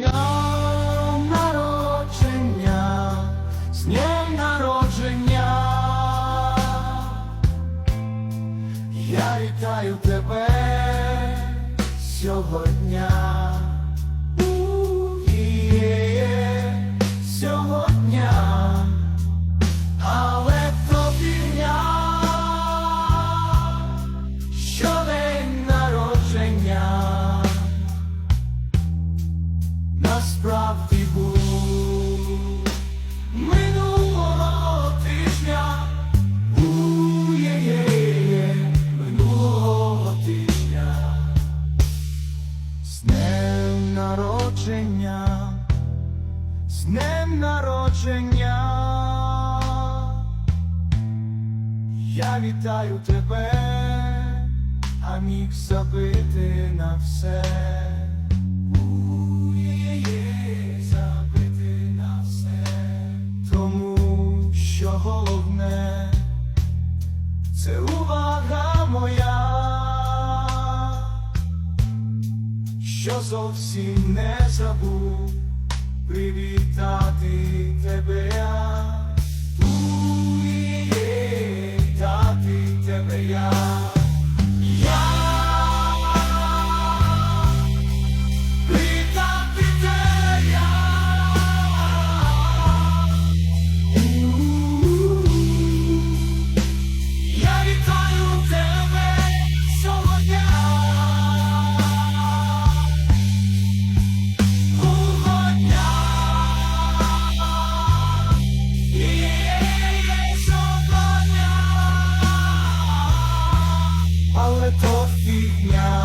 днем народження, з днем народження. Я вітаю тебе сьогодні. Був минулого тижня. У-є-є-є, минулого тижня. З днем народження, з днем народження. Я вітаю тебе, а міг забити на все. Це увага моя, що зовсім не забув привітати Yeah.